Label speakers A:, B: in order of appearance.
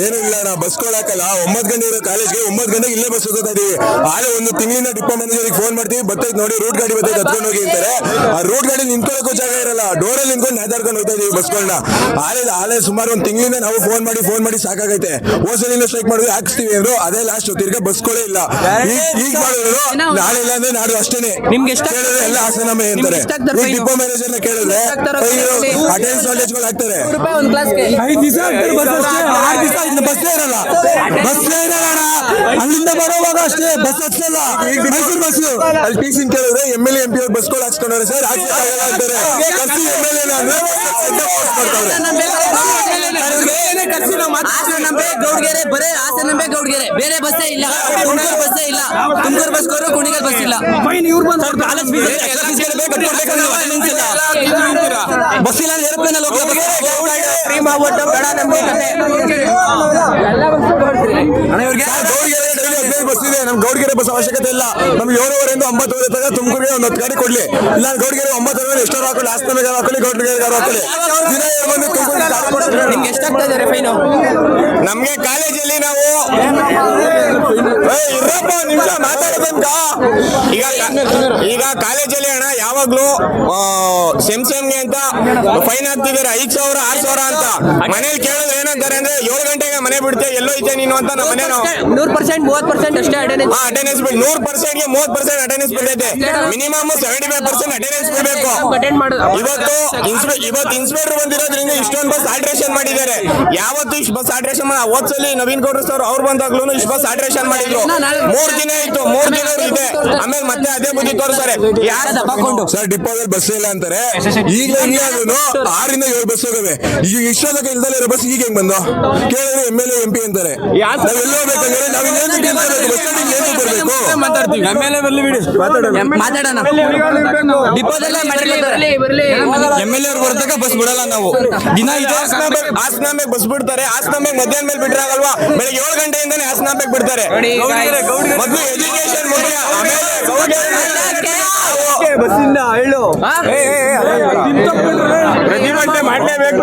A: ಏನು ಇಲ್ಲ ನಾ ಬಸ್ ಕೊಡಾಕಲ್ಲ ಒಂಬತ್ ಗಂಟೆ ಇರೋ ಕಾಲೇಜ್ಗೆ ಒಂಬತ್ ಗಂಟೆಗೆ ಇಲ್ಲೇ ಬಸ್ ಹೋಗ್ತಾ ಇದೀವಿ. ಆಳೆ ಒಂದು ತಿಂಗಳಿಂದ ಡಿಪೋ ಮ್ಯಾನೇಜರ್ಗೆ ಫೋನ್ ಮಾಡ್ತೀವಿ. ಬರ್ತೈತೆ ನೋಡಿ ರೂಟ್ ಗಾಡಿ ಬರ್ತೈತೆ ಹತ್ಕೊಂಡು ಹೋಗಿ ಅಂತಾರೆ. ಆ ರೂಟ್ ಗಾಡಿ ನಿಂತ್ಕೊಳ್ಳೋಕ್ಕೂ ಜಾಗ ಇರಲ್ಲ. ಡೋರ್ ಅಲ್ಲಿ ನಿಂತ್ಕೊಂಡು ನಾದಾಡ್ಕೊಂಡು ಹೋಗ್ತಾ ಇದೀವಿ ಬಸ್ಗಳನ್ನ ಆಳೆ ಆಳೆ ಸುಮಾರು ಒಂದು ತಿಂಗಳಿಂದ ನಾವು ಫೋನ್ ಮಾಡಿ ಫೋನ್ ಮಾಡಿ ಸಾಕಾಗೈತೆ. ಹೋಸಲಿಂದ ಸ್ಟ್ರೈಕ್ ಮಾಡಿದ್ರೆ ಹಾಕ್ಸ್ತೀವಿ ಅಂದ್ರು ಅದೇ ಲಾಸ್ಟ್ ಬಸ್ ಬಸ್ಗಳೇ ಇಲ್ಲ. ಈಗ ಈಗ ಮಾಡಿದ್ರು ನಾಳೆ ಇಲ್ಲ ಅಂದ್ರೆ ನಾಡು ಅಷ್ಟೇನೆ.
B: ನಿಮ್ಗೆ
A: ಎಲ್ಲ ಆಸೆ
B: ನಿಮ್ಗೆ
A: ಅಂತಾರೆ? ಡಿಪೋ ಮ್ಯಾನೇಜರ್ನ ಕೇಳಿದ್ರೆ
B: ಅಟೆಂಡ್ ಆಗ್ತಾರೆ ಗಳು
A: ಅಟೆಂಡೆನ್ಸ್ ಕಾಲೇಜ್ಗಳು ಹಾಕ್ತಾರೆ ಐದು ದಿವಸ ಬಸ್ ಇನ್ನು ಬಸ್ಸೇ ಇರಲ್ಲ ಬಸ್ಸೇ ಇರಲ್ಲ ಅಣ್ಣ. ಅಲ್ಲಿಂದ ಬರೋವಾಗ ಅಷ್ಟೇ ಬಸ್ ಹಚ್ಚಲ್ಲ ಮೈಸೂರು ಬಸ್ ಅಲ್ಲಿ ಟಿ ಸಿ ಕೇಳಿದ್ರೆ ಎಂ ಎಲ್ ಎಂ ಪಿ ಅವ್ರು ಬಸ್ಗಳು ಹಾಕ್ಸ್ಕೊಂಡವ್ರೆ ಸರ್. ಖರ್ಚು ಎಂ ಎಲ್ ಎ ಅಂದ್ರೆ
B: ಹಾಸನಂಬೆ ಗೌಡ್ಗೆರೆ ಬರೇ ಹಾಸನಂಬೆ ಗೌಡ್ಗೆರೆ. ಬೇರೆ ಬಸ್ಸೇ ಇಲ್ಲ. ತುಮಕೂರು ಬಸ್ಸೇ ಇಲ್ಲ. ತುಮಕೂರು ಬಸ್ ಕೋರು ಕುಣಿಗಲ್ ಬಸ್ ಇಲ್ಲ. ಇವ್ರು ಬಂದು ಬಸ್ ಇಲ್ಲ. ಏರೋಪ್ಲೇನ್ ಅಲ್ಲಿ ಫ್ರೀ ಮಾಡ್ಬಿಟ್ಟು ಬೇಡ ನಮ್ಗೆ ಕತೆ
A: ಗೌಡ್ಗೆರೆ ಡೈಲಿ ಹದಿನೈದು ಬಸ್ ಇದೆ ಅವಶ್ಯಕತೆ ಇಲ್ಲ. ನಮ್ಗೆ ಏಳುವರೆಯಿಂದ ಒಂಬತ್ತುವರೆ ತನಕ ತುಮಕೂರಿಗೆ ಒಂದು ಹತ್ತು ಗಾಡಿ ಕೊಡ್ಲಿ. ಇಲ್ಲ ಗೌಡ್ಗೆರೆ ಒಂಬತ್ತುವರೆ ಎಷ್ಟೋ ಹಾಕೊಳ್ಳಿ ಆಸ್ತಿ ಹಾಕೊಳ್ಳಿ ಹಾಕಲಿ ಹಾಕೊಳ್ಳಿ ದಿನ ಬಂದು ತುಮಕೂರಿಗೆ ಕೊಡ್ತಾರೆ.
B: ನಿಮ್ಗೆ ಎಷ್ಟಾಗ್ತಾ ಇದಾರೆ ಫೈನು?
A: ನಮ್ಗೆ ಕಾಲೇಜಲ್ಲಿ ನಾವು ಇರಪ್ಪ ನಿಮ್ಗೆ ಮಾತಾಡೋದಂತ ಈಗ ಈಗ ಕಾಲೇಜಲ್ಲಿ ಅಣ್ಣ ಯಾವಾಗ್ಲೂ ಸೆಮ್ ಸೆಮ್ಗೆ ಅಂತ ಫೈನ್ ಹಾಕ್ತಿದ್ದಾರೆ. ಐದ್ ಸಾವಿರ ಆರ್ ಸಾವಿರ ಅಂತ. ಮನೇಲಿ ಕೇಳೋದು ಏನಂತಾರೆ ಅಂದ್ರೆ ಏಳು ಗಂಟೆಗೆ ಮನೆ ಬಿಡ್ತೆ ಎಲ್ಲೋ ಇದೆ ನೀನು ಅಂತ ನಮ್ಮ ಮನೆ
B: ನೂರ್ ಪರ್ಸೆಂಟ್ ಮೂವತ್ ಪರ್ಸೆಂಟ್ ಅಷ್ಟೇ ಅಟೆಂಡೆನ್ಸ್
A: ಅಟೆಂಡೆನ್ಸ್ ಬಿಡ್ ನೂರ್ ಪರ್ಸೆಂಟ್ಗೆ ಮೂವತ್ ಪರ್ಸೆಂಟ್ ಅಟೆಂಡೆನ್ಸ್ ಬಿಡ್ತೈತೆ. Minimum seventy five percent attendance ಬಿಡಬೇಕು ಇವತ್ತು ಇವತ್ತು ಇನ್ಸ್ಪೆಕ್ಟರ್ ಬಂದಿರೋದ್ರಿಂದ ಇಷ್ಟೊಂದು ಬಸ್ ಆಲ್ಟ್ರೇಷನ್ ಮಾಡಿದ್ದಾರೆ. ಯಾವತ್ತು ಇಷ್ಟು ಬಸ್ ಆಲ್ಟ್ರೇಷನ್ ಮಾಡಿ ಹೋದ್ಸಲಿ ನವೀನ್ ಗೌಡ್ರ ಸರ್ ಅವ್ರು ಬಂದಾಗ್ಲೂ ಇಷ್ಟು ಬಸ್ ಆಲ್ಟ್ರೇಷನ್ ಮಾಡಿದ್ರು. ಮೂರ್ ದಿನ ಇತ್ತು ದಿನ ಇದೆ ಆಮೇಲೆ ಮತ್ತೆ ಅದೇ ಬುದ್ಧಿ ತೋರಿಸ್ತಾರೆ. ಸರ್ ಡಿಪೋದಲ್ಲಿ ಬಸ್ ಇಲ್ಲ ಅಂತಾರೆ. ಈಗ ಇಲ್ಲ ಆರಿಂದ ಆರರಿಂದ ಏಳು ಬಸ್ ಹೋಗವೆ. ಈಗ ಇಷ್ಟೋದಕ್ಕೆ ಇಲ್ದಲ್ಲ ಇರೋ ಬಸ್ ಈಗ ಹೆಂಗ್ ಬಂದು? ಕೇಳಿದ್ರೆ ಎಂ ಎಲ್ ಎಂ ಪಿ ಅಂತಾರೆ. ನಾವ್ ಎಲ್ಲಿ ಹೋಗ್ಬೇಕಂದ್ರೆ ನಾವ್ ಇನ್ನೇನು ಕೇಳ್ಬೇಕು ಬಸ್ ಸ್ಟ್ಯಾಂಡಿಗೆ ಏನು ಬರ್ಬೇಕು.
B: ಮಾತಾಡ್ತೀವಿ ಮಾತಾಡೋಣ. ಡಿಪೋದಲ್ಲೇ ಬರ್ಲಿ ಬರ್ಲಿ.
A: ಎಂ ಎಲ್ ಎ ಅವ್ರು ಬಸ್ ಬಿಡಲ್ಲ ನಾವು. ದಿನ ಇದೆ ಹಾಸನಾಂಬೆಗೆ ಬಸ್ ಬಿಡ್ತಾರೆ. ಹಾಸನಾಂಬೆಗೆ ಮಧ್ಯಾಹ್ನ ಮೇಲೆ ಬಿಟ್ರೆ ಆಗಲ್ವಾ? ಬೆಳಗ್ಗೆ ಏಳು ಗಂಟೆಯಿಂದಾನೆ ಹಾಸನಾಂಬೆಗೆ ಬಿಡ್ತಾರೆ. ಮೊದಲು ಎಜುಕೇಶನ್ ಎಲೆಕ್ಷನ್ ಮುಗಿಯ
C: ಬಸ್ಸಿಂದ ಹೇಳು. ಮಾಡಲೇಬೇಕು.